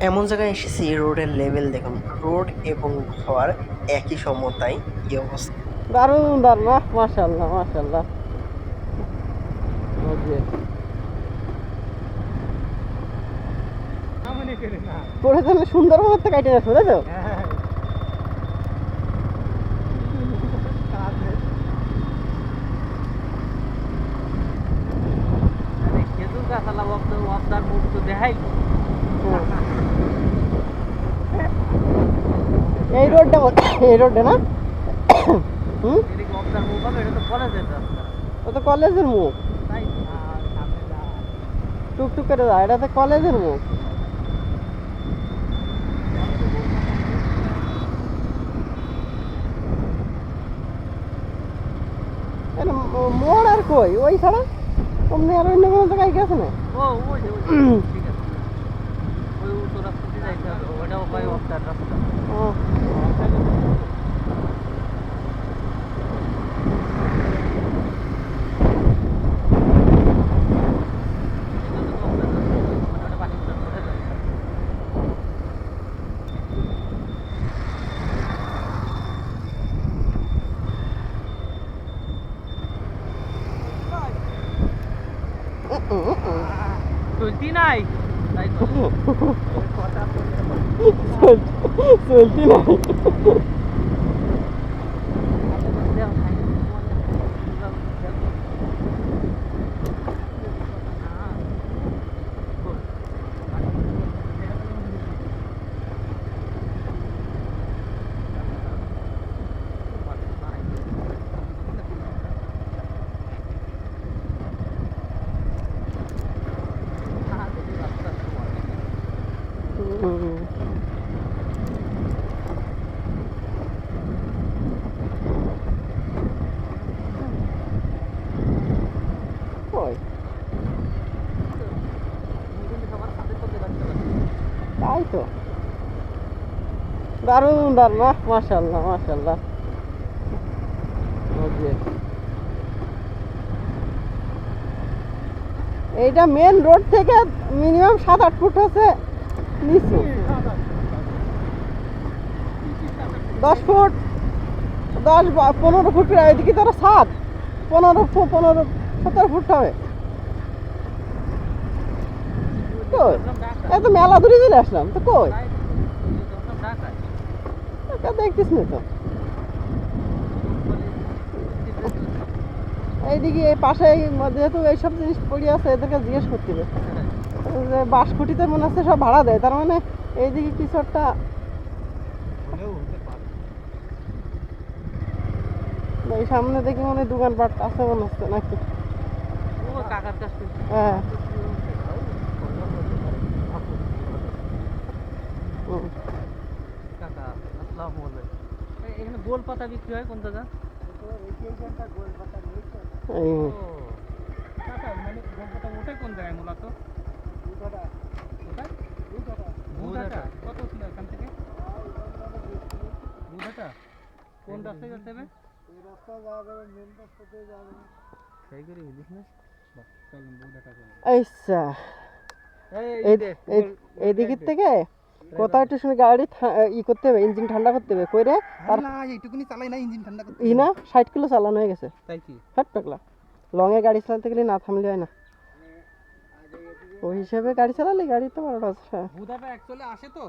এমন জায়গায় এসেছি রোডের লেভেল দেখুন। রোড এবং ঘর একই সমতায় কি অবস্থা। দারুণ দারুণ। আহ মাশাল্লাহ মাশাল্লাহ। পরে তাহলে সুন্দর মতো কাটে না শুনে তো? খেজুর গাছ আলাপ আপনার মুখ তো দেখাই এই রোডটা এই রোডটা না? হুম? ও তো কলেজের মুখ। টুকটুক করে যায় এটা তো কলেজের মুখ। মোড় আর কই? ওই ছাড়া? অমনি আর অন্য কোনো জায়গায় গেছে না ও ওই যে, ওই যে, ঠিক আছে ওই উত্তর রাস্তা দিয়ে যাইতে হবে ওটাও ভাই আপনার রাস্তা ও, এটা তো আপনার রাস্তা। ওটা পানি উঠে উঠে যায়। চলতি নাই তাই তো চল- চলতি নাই হুম। কই তাই তো? দারুণ দারুণ। আহ মাশাল্লাহ মাশাল্লাহ এইটা মেন রোড থেকে মিনিমাম সাত আট ফুট হচ্ছে নিচু। দশ ফুট, দশ পনেরো ফুট এদিকে তো সাত, পনেরো পনেরো, সতেরো ফুট হবে। কই? এত মেলা দূরে চলে আসলাম তো কই? এটা দেখতিস না তো। এইদিকে এই পাশে যেহেতু এইসব জিনিস পড়ে আছে এদেরকে জিজ্ঞেস করতে হবে। যে বাঁশকুটিতে মনে হচ্ছে সব ভাড়া দেয় তার মানে এইদিকে কিছু একটা এই সামনে দেখি মনে দোকানপাট আছে মনে হচ্ছে নাকি? হ্যাঁ। কাকা আসসালামু আলাইকুম। এই- এখানে গোল পাতা বিক্রি হয় কোন এই কাকা মানে গোল পাতা ওঠে কোন জায়গায় মূলত? কত ছিল এখান থেকে? বুধাটা? কোন রাস্তায় যেতে হবে সেই করে বুঝিস না। বাহ, চলুন বুধাটা চলুন আচ্ছা। এই এই- এই দিকের থেকে? কোথাও একটু শুনে গাড়ি ই করতে হবে ইঞ্জিন ঠান্ডা করতে হবে কইরে আর না এইটুকুনি চালাই না ইঞ্জিন ঠান্ডা করতে ই না ষাট কিলো চালানো হয়ে গেছে। তাই কি? হাট পাকলা লংয়ে গাড়ি চালাতে গেলে না থামলে হয় না। ওই হিসেবে গাড়ি চালালে গাড়ি তো বারোটা আছে। বুধাটা অ্যাকচুয়ালি আসে তো?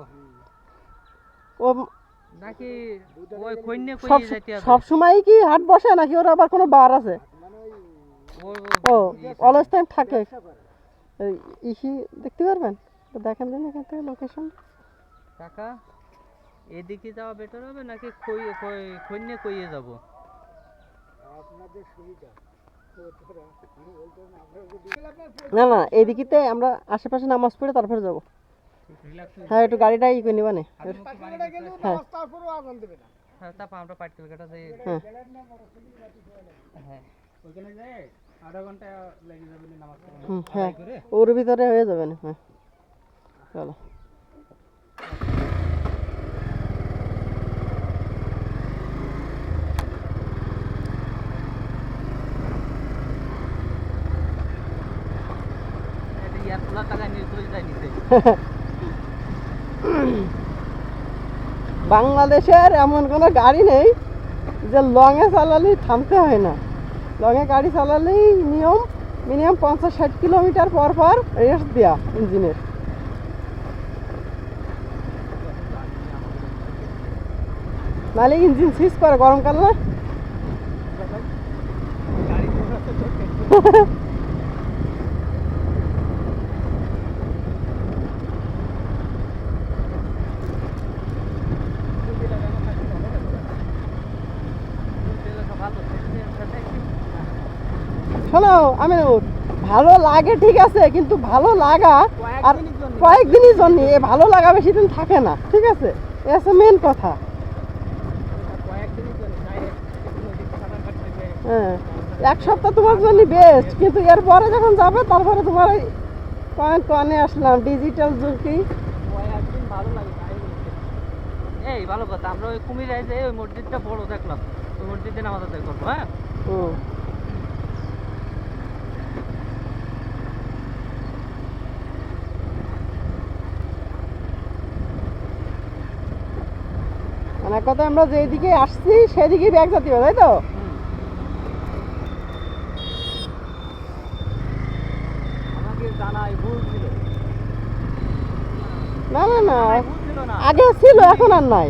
ও নাকি ওই সব কইয়ে যাইতে হবে? সব সময় কি হাট বসে নাকি ওর আবার কোনো বার আছে? ও অলস টাইম থাকে। এই ইসি দেখতে পারবেন? দেখেন দিন এখান থেকে লোকেশন কাকা এদিকে যাওয়া বেটার হবে নাকি কই কন্যা কইয়ে যাব? না না এইদিকেতে আমরা আশেপাশে নামাজ পড়ে তারপরে যাব। হ্যাঁ একটু গাড়িটা ই করে নিবা নে। হ্যাঁ তারপর আমরা পাটকেল কাটা যাই। হ্যাঁ। হ্যাঁ। যাই আধা ঘণ্টা লেগে যাবে নামাজ হ্যাঁ। ওর ভিতরে হয়ে যাবে না হ্যাঁ। চলো। বাংলাদেশের এমন কোনো গাড়ি নেই যে লংয়ে চালালেই থামতে হয় না। লংয়ে গাড়ি চালালেই নিয়ম মিনিমাম পঞ্চাশ ষাট কিলোমিটার পর পর রেস্ট দেওয়া ইঞ্জিনের। নাহলে ইঞ্জিন সিজ করে, গরমকাল না? শোনো আমিনুর ভালো লাগে ঠিক আছে কিন্তু ভালো লাগা আর কয়েকদিনই জন্য। এ ভালো লাগা বেশি দিন থাকে না ঠিক আছে? এ হচ্ছে মেন কথা। হ্যাঁ এক সপ্তাহ তোমার জন্য বেস্ট কিন্তু এরপরে যখন যাবে তারপরে তোমার ওই পয়েন্ট ওয়ানে আসলাম ডিজিটাল যুগ কি এই ভালো কথা আমরা ওই কুমির যে ওই মসজিদটা বড় দেখলাম ওই মসজিদে নামাজ আদায় করব হ্যাঁ? হুম মানে কথা আমরা যেদিকে আসছি সেদিকে ব্যাগ জাতীয় তাই তো? না না না। আগে ছিল এখন আর নাই।